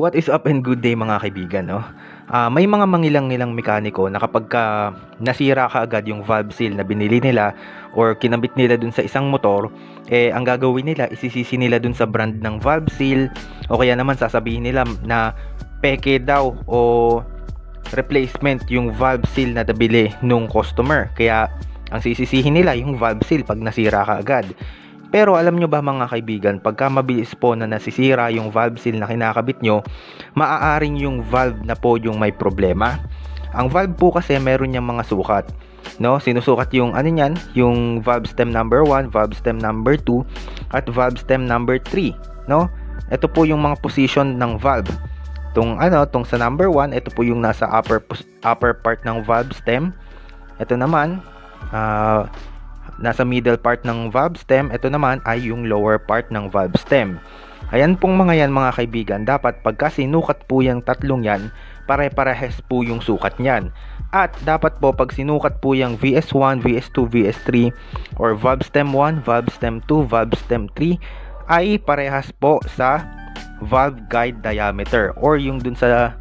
what is up and good day mga kaibigan, no? Ah, may mga mangilang-ngilang mekaniko na kapag ka nasira ka agad yung valve seal na binili nila or kinabit nila dun sa isang motor, eh ang gagawin nila isisisi nila dun sa brand ng valve seal o kaya naman sasabihin nila na peke daw o replacement yung valve seal na nabili nung customer. Kaya ang sisisihin nila yung valve seal pag nasira ka agad. Pero alam nyo ba mga kaibigan, pagka mabilis po na nasisira yung valve seal na kinakabit nyo, maaaring yung valve na po yung may problema. Ang valve po kasi meron niyang mga sukat. No, sinusukat yung ano niyan, yung valve stem number 1, valve stem number 2 at valve stem number 3, no? Ito po yung mga position ng valve. Tung ano, tong sa number 1, ito po yung nasa upper upper part ng valve stem. Ito naman, ah nasa middle part ng valve stem, ito naman ay yung lower part ng valve stem. Ayan pong mga yan mga kaibigan, dapat pagka sinukat po yung tatlong yan, pare-parehes po yung sukat niyan. At dapat po pag sinukat po yung VS1, VS2, VS3 or valve stem 1, valve stem 2, valve stem 3 ay parehas po sa valve guide diameter or yung dun sa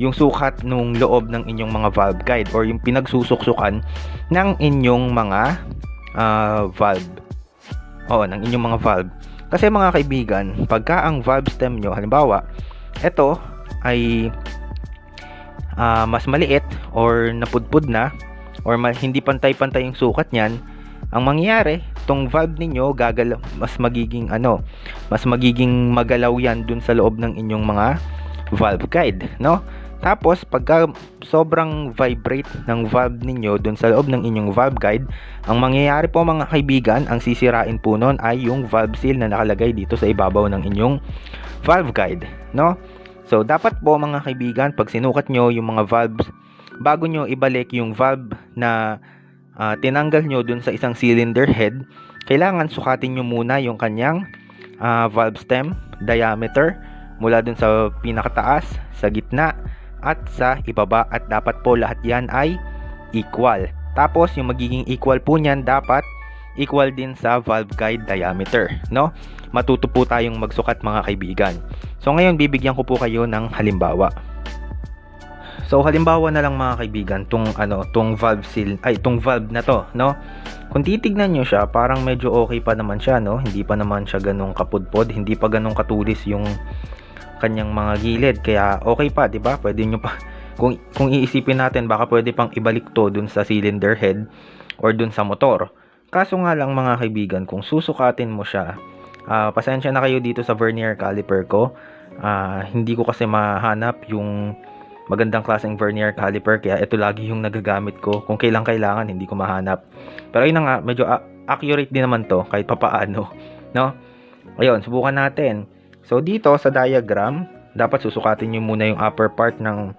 yung sukat nung loob ng inyong mga valve guide or yung pinagsusuksukan ng inyong mga ah, valve. Oo, ng inyong mga valve. Kasi mga kaibigan, pagka ang valve stem nyo, halimbawa, ito ay ah, mas maliit or napudpud na or hindi pantay-pantay yung sukat niyan, ang mangyayari, tong valve ninyo gagalaw mas magiging ano, mas magiging magalaw yan dun sa loob ng inyong mga valve guide, no? Tapos pagka sobrang vibrate ng valve ninyo dun sa loob ng inyong valve guide, ang mangyayari po mga kaibigan, ang sisirain po nun ay yung valve seal na nakalagay dito sa ibabaw ng inyong valve guide, no? So dapat po mga kaibigan, pag sinukat nyo yung mga valves, bago nyo ibalik yung valve na ah, tinanggal nyo dun sa isang cylinder head, kailangan sukatin nyo muna yung kanyang ah, valve stem diameter mula dun sa pinakataas, sa gitna, at sa ibaba at dapat po lahat yan ay equal. Tapos yung magiging equal po niyan dapat equal din sa valve guide diameter, no? Matuto po tayong magsukat mga kaibigan. So ngayon bibigyan ko po kayo ng halimbawa. So halimbawa na lang mga kaibigan, tong ano, tong valve seal, ay tong valve na to, no? Kung titignan nyo siya, parang medyo okay pa naman siya, no? Hindi pa naman siya ganong kapudpod, hindi pa ganong katulis yung kanyang mga gilid. Kaya okay pa, 'di ba? Pwede nyo pa kung kung iisipin natin baka pwede pang ibalik to dun sa cylinder head or dun sa motor. Kaso nga lang mga kaibigan, kung susukatin mo siya, ah, pasensya na kayo dito sa vernier caliper ko. Ah, hindi ko kasi mahanap yung magandang klaseng vernier caliper kaya ito lagi yung nagagamit ko. Kung kailang kailangan, hindi ko mahanap. Pero ayun nga, medyo accurate din naman to kahit papaano, no? Ayun, subukan natin. So dito sa diagram, dapat susukatin nyo muna yung upper part ng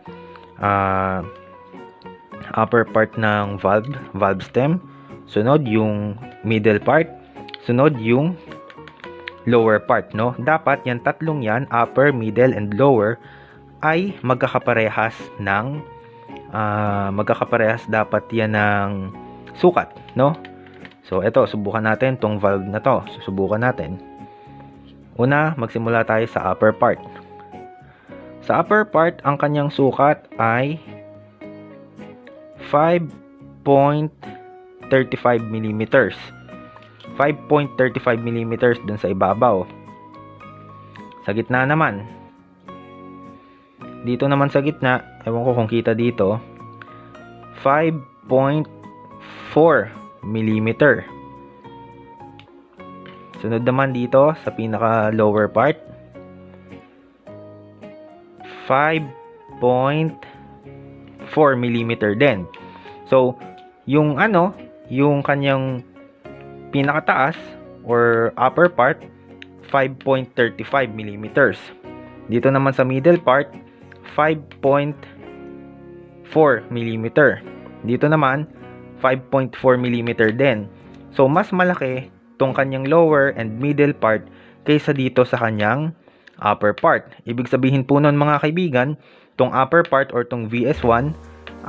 ah, upper part ng valve, valve stem. Sunod yung middle part. Sunod yung lower part, no? Dapat yan tatlong yan, upper, middle, and lower ay magkakaparehas ng ah, magkakaparehas dapat yan ng sukat, no? So ito, subukan natin tong valve na to. Susubukan natin. Una, magsimula tayo sa upper part. Sa upper part, ang kanyang sukat ay 5.35 mm. 5.35 mm dun sa ibabaw. Sa gitna naman. Dito naman sa gitna, ewan ko kung kita dito, 5.4 mm. Sunod naman dito sa pinaka lower part 5.4 mm din. So, yung ano, yung kanyang pinakataas or upper part 5.35 mm. Dito naman sa middle part 5.4 mm. Dito naman 5.4 mm din. So, mas malaki tong kanyang lower and middle part kaysa dito sa kanyang upper part. Ibig sabihin po nun mga kaibigan, tong upper part or tong VS1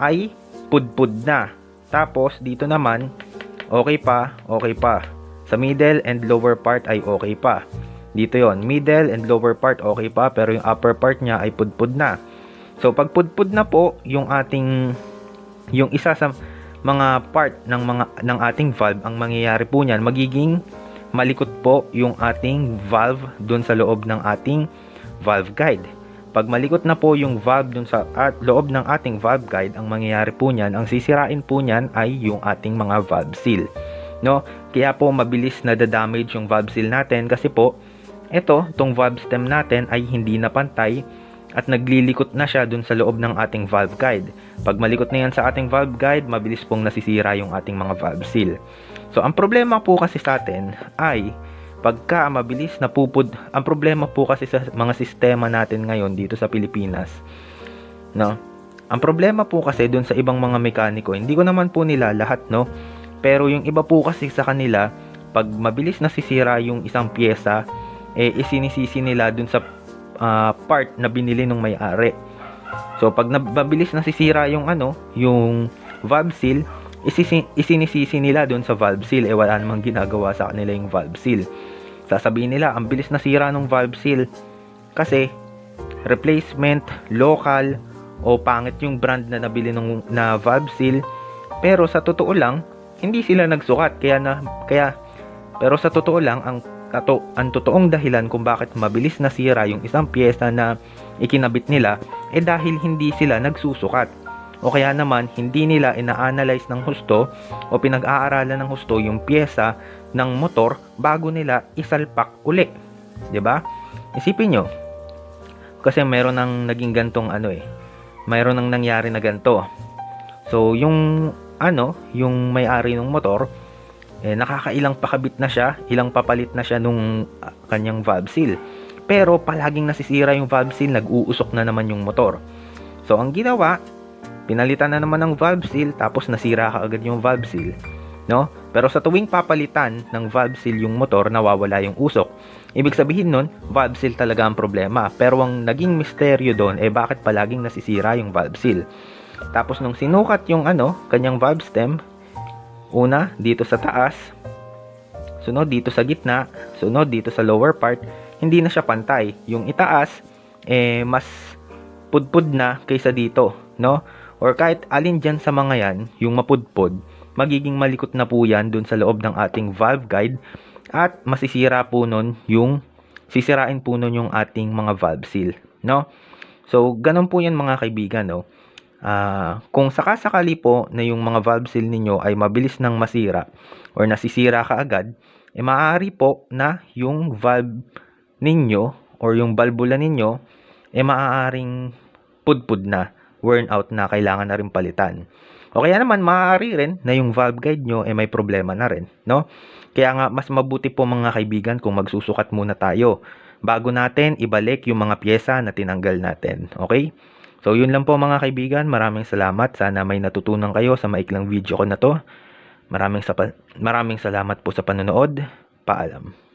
ay pudpud na. Tapos dito naman, okay pa, okay pa. Sa middle and lower part ay okay pa. Dito yon middle and lower part okay pa, pero yung upper part niya ay pudpud na. So, pag pudpud na po, yung ating, yung isa sa mga part ng mga ng ating valve, ang mangyayari po niyan, magiging malikot po yung ating valve dun sa loob ng ating valve guide. Pag malikot na po yung valve dun sa at loob ng ating valve guide, ang mangyayari po niyan, ang sisirain po niyan ay yung ating mga valve seal. No? Kaya po mabilis na damage yung valve seal natin kasi po ito, tong valve stem natin ay hindi na pantay at naglilikot na siya dun sa loob ng ating valve guide. Pag malikot na yan sa ating valve guide, mabilis pong nasisira yung ating mga valve seal. So, ang problema po kasi sa atin ay pagka mabilis na pupud, ang problema po kasi sa mga sistema natin ngayon dito sa Pilipinas, no? Ang problema po kasi dun sa ibang mga mekaniko, hindi ko naman po nila lahat, no? Pero yung iba po kasi sa kanila, pag mabilis nasisira yung isang pyesa, eh isinisisi nila dun sa ah, part na binili ng may-ari. So pag nababilis nasisira yung ano, yung valve seal, isisi, isinisisi nila dun sa valve seal eh wala namang ginagawa sa kanila yung valve seal. Sasabihin nila, ang bilis nasira ng valve seal kasi replacement, local, o pangit yung brand na nabili ng na valve seal. Pero sa totoo lang, hindi sila nagsukat kaya na kaya pero sa totoo lang ang ato, ang totoong dahilan kung bakit mabilis nasira yung isang pyesa na ikinabit nila eh dahil hindi sila nagsusukat o kaya naman hindi nila ina-analyze ng husto o pinag-aaralan ng husto yung pyesa ng motor bago nila isalpak uli. ba? Isipin nyo. Kasi meron ng naging gantong ano eh. Mayroon nang nangyari na ganto. So, yung ano, yung may-ari ng motor, eh, nakakailang pakabit na siya, ilang papalit na siya nung ah, kanyang valve seal. Pero palaging nasisira yung valve seal, nag-uusok na naman yung motor. So, ang ginawa, pinalitan na naman ng valve seal, tapos nasira kaagad yung valve seal. No? Pero sa tuwing papalitan ng valve seal yung motor, nawawala yung usok. Ibig sabihin nun, valve seal talaga ang problema. Pero ang naging misteryo doon, eh bakit palaging nasisira yung valve seal? Tapos nung sinukat yung ano, kanyang valve stem, una dito sa taas, sunod dito sa gitna, sunod dito sa lower part, hindi na siya pantay. Yung itaas eh mas pudpud na kaysa dito, no? Or kahit alin dyan sa mga yan, yung mapudpud, magiging malikot na po yan dun sa loob ng ating valve guide at masisira po nun yung sisirain po nun yung ating mga valve seal, no? So, ganun po yan mga kaibigan, no? Ah, kung sakasakali po na yung mga valve seal ninyo ay mabilis nang masira or nasisira kaagad, eh maaari po na yung valve ninyo or yung valvula ninyo eh maaaring pudpud na, worn out na, kailangan na rin palitan. O kaya naman maaari rin na yung valve guide nyo eh may problema na rin, no? Kaya nga mas mabuti po mga kaibigan kung magsusukat muna tayo bago natin ibalik yung mga pyesa na tinanggal natin, okay? So, yun lang po mga kaibigan. Maraming salamat. Sana may natutunan kayo sa maiklang video ko na to. Maraming, sa maraming salamat po sa panonood. Paalam.